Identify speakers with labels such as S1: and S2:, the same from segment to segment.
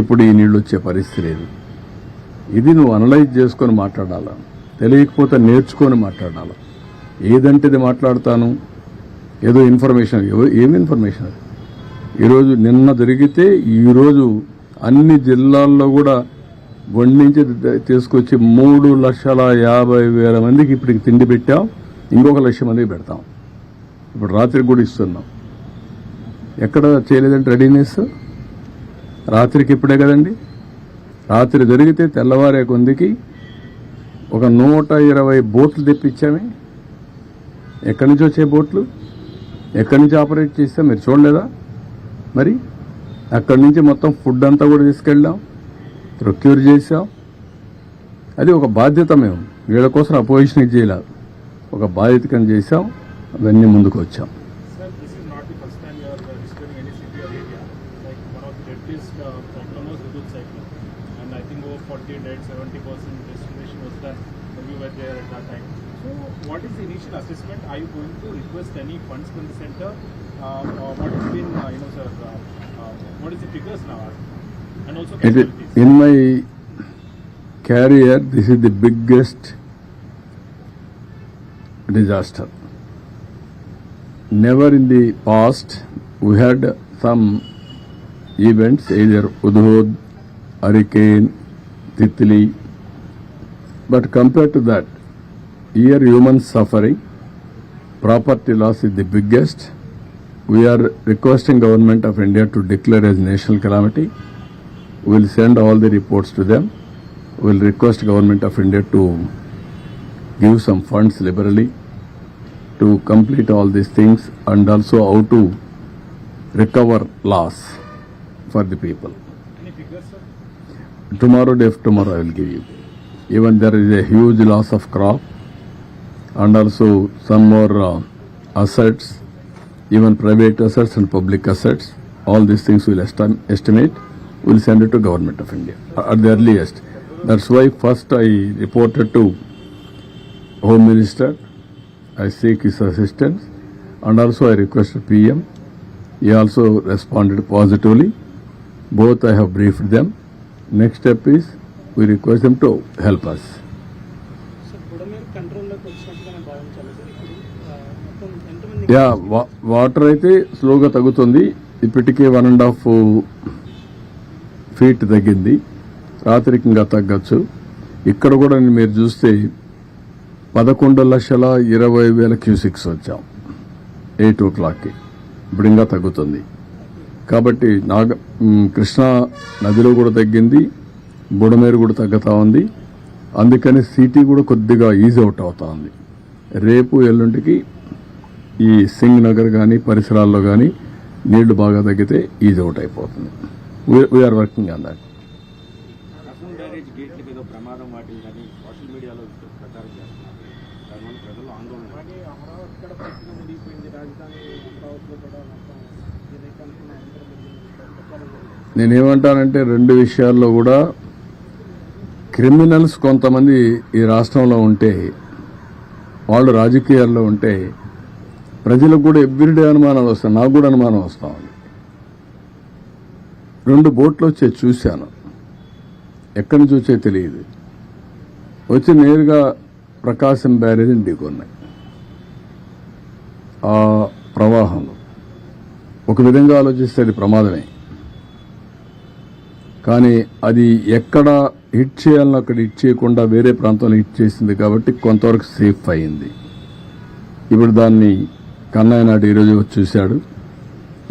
S1: ఇప్పుడు ఈ నీళ్ళు వచ్చే పరిస్థితి లేదు. ఇది నువ్వు అనలైజ్ చేసుకొని మాట్లాడాలా? తెలియకపోతే నేర్చుకొని మాట్లాడాలా? ఏదంటే ఇది మాట్లాడతాను? ఏదో ఇన్ఫర్మేషన్ ఏమి ఏం ఇన్ఫర్మేషన్? అది ఈరోజు నిన్న జరిగితే ఈరోజు అన్ని జిల్లాల్లో కూడా వండి నుంచి తీసుకొచ్చి మూడు లక్షల యాభై వేల మందికి ఇప్పటికి తిండి పెట్టాం. ఇంకొక లక్ష మందికి పెడతాం. ఇప్పుడు రాత్రికి కూడా ఇస్తున్నాం. ఎక్కడ చేయలేదంటే రెడీనెస్ రాత్రికి ఇప్పుడే కదండి? రాత్రి జరిగితే తెల్లవారే కొందికి ఒక నూట ఇరవై బోట్లు తెప్పించామే. ఎక్కడి నుంచి వచ్చే బోట్లు? ఎక్కడి నుంచి ఆపరేట్ చేస్తే మీరు చూడలేదా? మరి అక్కడి నుంచి మొత్తం ఫుడ్ అంతా కూడా తీసుకెళ్ళాం ప్రొక్యూర్ చేసాం అది ఒక బాధ్యత మేము. వీళ్ళ కోసం అపోజిషన్ చేయలేదు ఒక బాధ్యత కింద చేసాం అవన్నీ ముందుకు వచ్చాం.
S2: Over 40 died, 70% destination was done when you were there at that time. So what is the initial assessment? Are you going to request any funds from the center? Uh, or what has been, uh, you know, sir, uh, uh, what is the figures now? And also
S1: It,
S2: casualties.
S1: in my career, this is the biggest disaster. Never in the past we had some events, either Udhud, hurricane, Titli, but compared to that, here human suffering, property loss is the biggest. We are requesting government of India to declare as national calamity. We will send all the reports to them. We will request government of India to give some funds liberally to complete all these things and also how to recover loss for the people. Tomorrow, day after tomorrow, I will give you. Even there is a huge loss of crop and also some more uh, assets, even private assets and public assets. All these things will estim- estimate. Will send it to government of India at the earliest. That's why first I reported to Home Minister. I seek his assistance and also I requested PM. He also responded positively. Both I have briefed them.
S3: Budameru కంట్రోల్లోకి వచ్చినట్టుగానే భావించాలి sir. ఇప్పుడు ఆ, మొత్తం ఎంతమంది
S1: yeah వా- water అయితే స్లోగా తగ్గుతుంది. ఇప్పటికే వన్ అండ్ హాఫ్ ఫీట్ తగ్గింది. రాత్రికి ఇంకా తగ్గచ్చు. ఇక్కడ కూడా మీరు చూస్తే పదకొండు లక్షల ఇరవై వేల క్యూసిక్స్ వచ్చాం. ఎయిట్ ఓ క్లాక్కి ఇప్పుడు ఇంకా తగ్గుతుంది. కాబట్టి నాగ కృష్ణా నదిలో కూడా తగ్గింది బుడమేరు కూడా తగ్గుతా ఉంది. అందుకని సిటీ కూడా కొద్దిగా ఈజ్ అవుట్ అవుతా ఉంది. రేపు ఎల్లుంటికి ఈ సింగ్ నగర్ కానీ పరిసరాల్లో కానీ నీళ్ళు బాగా తగ్గితే ఈజ్ అవుట్ అయిపోతుంది. వీఆర్ వర్కింగ్ ఆన్ దాట్
S4: అసలు బ్యారేజ్ గేట్ల మీద ప్రమాదం వాటిందని సోషల్ మీడియాలో ప్రచారం చేస్తున్నారు. దానివల్ల ప్రజలు ఆందోళన.
S1: నేనేమంటానంటే రెండు విషయాల్లో కూడా క్రిమినల్స్ కొంతమంది ఈ రాష్ట్రంలో ఉంటే వాళ్ళు రాజకీయాల్లో ఉంటే ప్రజలకు కూడా ఎవ్రీడే అనుమానాలు వస్తాయి. నాకు కూడా అనుమానం వస్తా ఉంది. రెండు బోట్లు వచ్చే చూశాను. ఎక్కడి నుంచి వచ్చే తెలియదు. వచ్చి నేరుగా ప్రకాశం బ్యారేజ్ ఢీకొన్నాయి. ఒక విధంగా ఆలోచిస్తే అది ప్రమాదమే. కానీ అది ఎక్కడ హిట్ చేయాలని అక్కడ హిట్ చేయకుండా వేరే ప్రాంతంలో హిట్ చేసింది కాబట్టి కొంతవరకు సేఫ్ అయింది ఇప్పుడు దాన్ని కన్నయ్య నాటి ఈరోజు వచ్చి చూశాడు.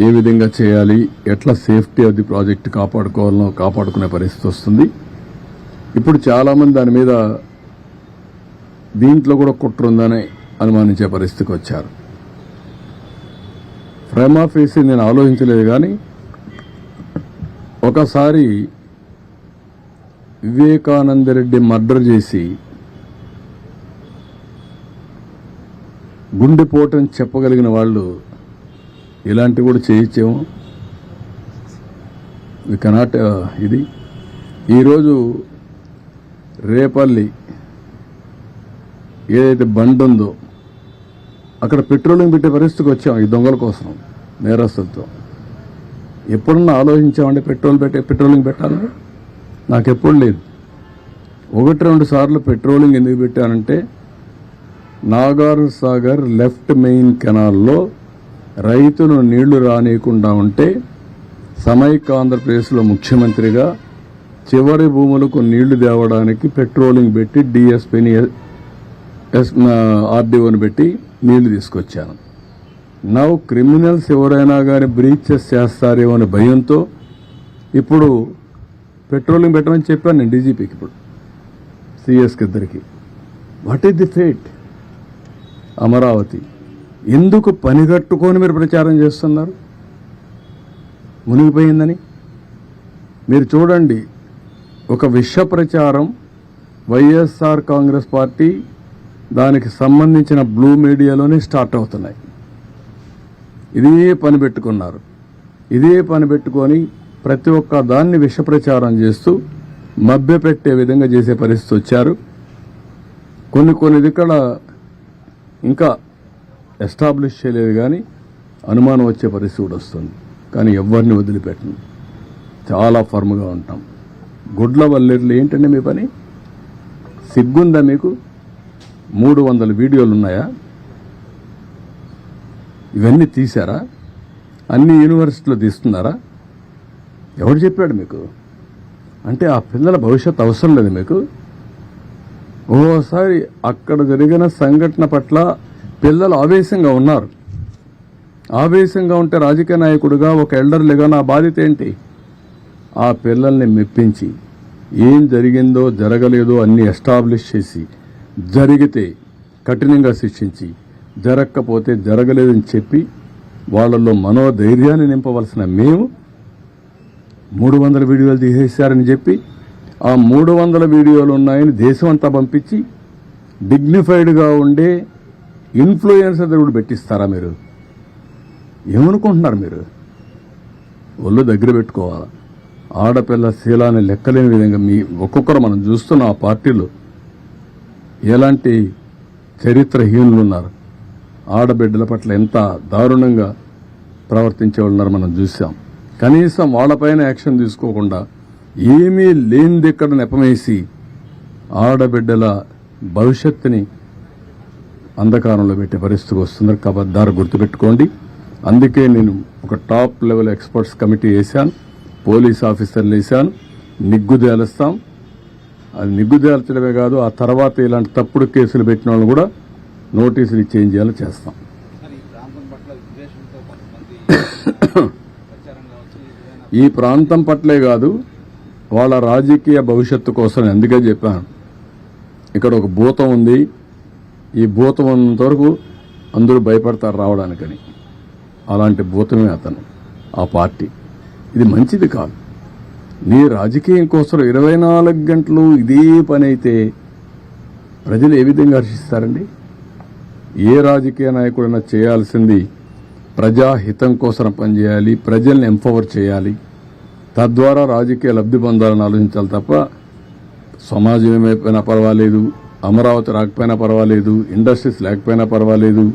S1: ఏ విధంగా చేయాలి ఎట్లా సేఫ్టీ ఆఫ్ ది ప్రాజెక్ట్ కాపాడుకోవాలనో కాపాడుకునే పరిస్థితి వస్తుంది. ఇప్పుడు చాలామంది దాని మీద దీంట్లో కూడా కుట్ర ఉందని అనుమానించే పరిస్థితికి వచ్చారు. ఫ్రేమ్ ఆఫ్ వేసి నేను ఆలోచించలేదు కానీ ఒకసారి వివేకానంద రెడ్డి మర్డర్ చేసి గుండెపోటని చెప్పగలిగిన వాళ్ళు ఇలాంటివి కూడా చేయించాము. వి కెనాట్ ఇది. ఈరోజు రేపల్లి ఏదైతే బండి ఉందో అక్కడ పెట్రోలింగ్ పెట్టే పరిస్థితికి వచ్చాం ఈ దొంగల కోసం నేరస్తులతో. ఎప్పుడన్నా ఆలోచించామంటే పెట్రోల్ పెట్టే పెట్రోలింగ్ పెట్టాలని నాకు ఎప్పుడు లేదు. ఒకటి రెండు సార్లు పెట్రోలింగ్ ఎందుకు పెట్టానంటే నాగార్ సాగర్ లెఫ్ట్ మెయిన్ కెనాల్లో రైతులు నీళ్ళు రానియకుండా ఉంటే సమైక్య ఆంధ్రప్రదేశ్లో ముఖ్యమంత్రిగా చివరి భూములకు నీళ్ళు తేవడానికి పెట్రోలింగ్ పెట్టి డిఎస్పీని ఎస్ ఆర్డీఓని పెట్టి నీళ్ళు తీసుకొచ్చాను. నవ్ క్రిమినల్స్ ఎవరైనా కానీ బ్రీచెస్ చేస్తారేమో అనే భయంతో ఇప్పుడు పెట్రోలింగ్ పెట్టమని చెప్పాను నేను డీజీపీకి ఇప్పుడు సిఎస్కి ఇద్దరికి. What is the fate Amaravati. ఎందుకు పనిగట్టుకొని మీరు ప్రచారం చేస్తున్నారు? మునిగిపోయిందని? మీరు చూడండి ఒక విష ప్రచారం వైఎస్ఆర్ కాంగ్రెస్ పార్టీ దానికి సంబంధించిన బ్లూ మీడియాలోనే స్టార్ట్ అవుతున్నాయి. ఇదే పని పెట్టుకున్నారు. ఇదే పని పెట్టుకొని ప్రతి ఒక్క దాన్ని విషప్రచారం చేస్తూ మభ్యపెట్టే విధంగా చేసే పరిస్థితి వచ్చారు. కొన్ని కొన్ని ఇక్కడ ఇంకా ఎస్టాబ్లిష్ చేయలేదు కానీ అనుమానం వచ్చే పరిస్థితి కూడా వస్తుంది. కానీ ఎవరిని వదిలిపెట్టను. చాలా ఫర్మ్గా ఉంటాం. గుడ్ల వల్లెర్లు ఏంటండి మీ పని? సిగ్గుందా మీకు? మూడు వందల వీడియోలు ఉన్నాయా ఇవన్నీ తీశారా? అన్ని యూనివర్సిటీలో తీస్తున్నారా? ఎవడు చెప్పాడు మీకు? అంటే ఆ పిల్లల భవిష్యత్తు అవసరం లేదు మీకు? ఓసారి అక్కడ జరిగిన సంఘటన పట్ల పిల్లలు ఆవేశంగా ఉన్నారు. ఆవేశంగా ఉంటే రాజకీయ నాయకుడుగా ఒక ఎల్డర్లుగా నా బాధ్యత ఏంటి? ఆ పిల్లల్ని మెప్పించి ఏం జరిగిందో జరగలేదో అన్ని ఎస్టాబ్లిష్ చేసి జరిగితే కఠినంగా శిక్షించి జరగకపోతే జరగలేదని చెప్పి వాళ్ళల్లో మనోధైర్యాన్ని నింపవలసిన మేము మూడు వందల వీడియోలు తీసేశారని చెప్పి ఆ మూడు వందల వీడియోలు ఉన్నాయని దేశం అంతా పంపించి డిగ్నిఫైడ్గా ఉండే ఇన్ఫ్లుయెన్సర్ కూడా పెట్టిస్తారా మీరు? ఏమనుకుంటున్నారు మీరు? ఒళ్ళు దగ్గర పెట్టుకోవాలా? ఆడపిల్ల శీలాన్ని లెక్కలేని విధంగా మీ ఒక్కొక్కరు మనం చూస్తున్న ఆ పార్టీలో ఎలాంటి చరిత్రహీనులు ఉన్నారు ఆడబిడ్డల పట్ల ఎంత దారుణంగా ప్రవర్తించే వాళ్ళు ఉన్నారు మనం చూసాం కనీసం వాళ్ళపైన యాక్షన్ తీసుకోకుండా ఏమీ లేనిది ఇక్కడ నెపమేసి ఆడబిడ్డల భవిష్యత్తుని అంధకారంలో పెట్టే పరిస్థితికి వస్తున్నారు. కాబట్టి దారి గుర్తుపెట్టుకోండి. అందుకే నేను ఒక టాప్ లెవెల్ ఎక్స్పర్ట్స్ కమిటీ వేశాను. పోలీస్ ఆఫీసర్లు వేశాను. నిగ్గు తేలుస్తాం అది నిగ్గు తేల్చడమే కాదు ఆ తర్వాత ఇలాంటి తప్పుడు కేసులు పెట్టిన వాళ్ళు కూడా నోటీసులు చేంజ్ చేయాలని చేస్తాం. ఈ ప్రాంతం పట్ల కాదు వాళ్ళ రాజకీయ భవిష్యత్తు కోసం అందుకే చెప్పాను. ఇక్కడ ఒక భూతం ఉంది. ఈ భూతం ఉన్నంత వరకు అందరూ భయపడతారు రావడానికని. అలాంటి భూతమే అతను ఆ పార్టీ. ఇది మంచిది కాదు. నీ రాజకీయం కోసం ఇరవై నాలుగు గంటలు ఇదే పని అయితే ప్రజలు ఏ విధంగా హర్షిస్తారండి? ఏ రాజకీయ నాయకుడైనా చేయాల్సింది ప్రజాహితం కోసం పనిచేయాలి ప్రజల్ని ఎంపవర్ చేయాలి. తద్వారా రాజకీయ లబ్ధి పొందాలని ఆలోచించాలి తప్ప సమాజం ఏమైపోయినా పర్వాలేదు అమరావతి రాకపోయినా పర్వాలేదు ఇండస్ట్రీస్ లేకపోయినా పర్వాలేదు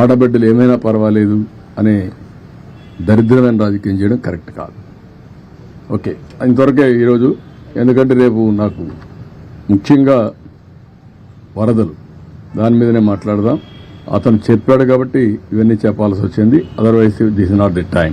S1: ఆడబిడ్డలు ఏమైనా పర్వాలేదు అనే దరిద్రమైన రాజకీయం చేయడం కరెక్ట్ కాదు. ఓకే. ఇంతవరకే ఈరోజు ఎందుకంటే రేపు నాకు ముఖ్యంగా వరదలు దాని మీదనే మాట్లాడదాం. అతను చెప్పాడు కాబట్టి ఇవన్నీ చెప్పాల్సి వచ్చింది. Otherwise this not the time